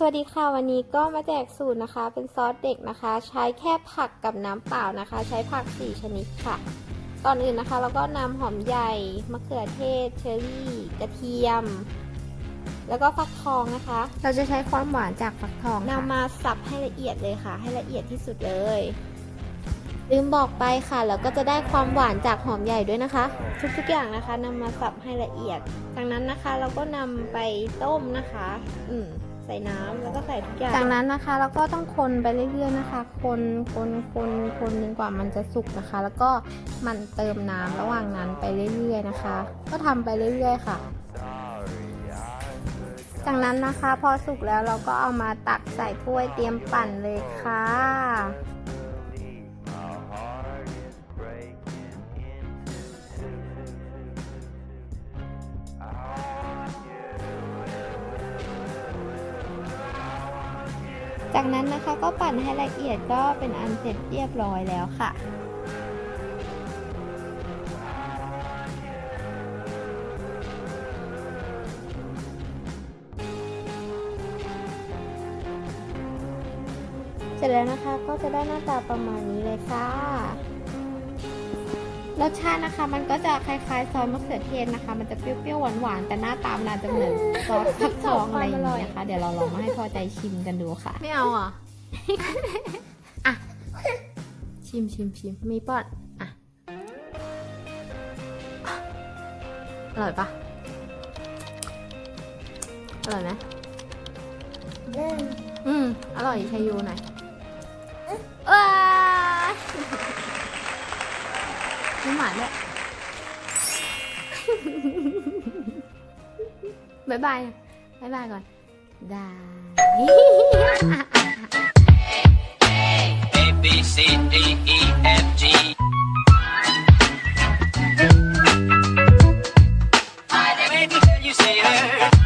สวัสดีค่ะวันนี้ก็มาแจกสูตรนะคะ เป็นซอสเด็กนะคะ ใช้แค่ผักกับน้ำเปล่านะคะ ใช้ผัก 4 ชนิดค่ะ ก่อนอื่นนะคะเราก็นำหอมใหญ่มะเขือเทศ เชอร์รี่กระเทียม แล้วก็ฟักทองนะคะ เราจะใช้ความหวานจากฟักทองนำมาสับให้ละเอียดเลยค่ะ ให้ละเอียดที่สุดเลย ลืมบอกไปค่ะแล้วก็จะได้ความหวานจากหอมใหญ่ด้วยนะคะ ทุกๆอย่างนะคะนำมาสับให้ละเอียดจากนั้นนะคะ เราก็นำไปต้มนะคะ อืม ใส่น้ำแล้วก็ใส่ทุกอย่างจากนั้นนะคะเราก็ต้องคนไปเรื่อยๆนะคะ คนคนคนคนจนกว่ามันจะสุกนะคะ แล้วก็มันเติมน้ำระหว่างนั้นไปเรื่อยๆนะคะ ก็ทำไปเรื่อยๆค่ะจากนั้นนะคะพอสุกแล้วเราก็เอามาตักใส่ถ้วยเตรียมปั่นเลยค่ะ จากนั้นนะคะก็ปั่นให้ละเอียดก็เป็นอันเสร็จเรียบร้อยแล้วค่ะเสร็จแล้วนะคะก็จะได้หน้าตาประมาณนี้เลยค่ะ รสชาตินะคะ มันก็จะคล้ายๆซอสมะเขือเทศนะคะ มันจะเปรี้ยวๆหวานๆแต่หน้าตามนอาจจะเหมือนซอสฟักทองอะไรอย่างนี้นะคะ เดี๋ยวเราลองมาให้พอใจชิมกันดูค่ะ ไม่เอาอะอะ ชิมชิมชิมมีป้อนอะอร่อยปะอร่อยไหมอืมอร่อยชายูหน่อย đúng rồi đấy. Bye bye. Bye bye còn. Da A B C D E F G I never you say her.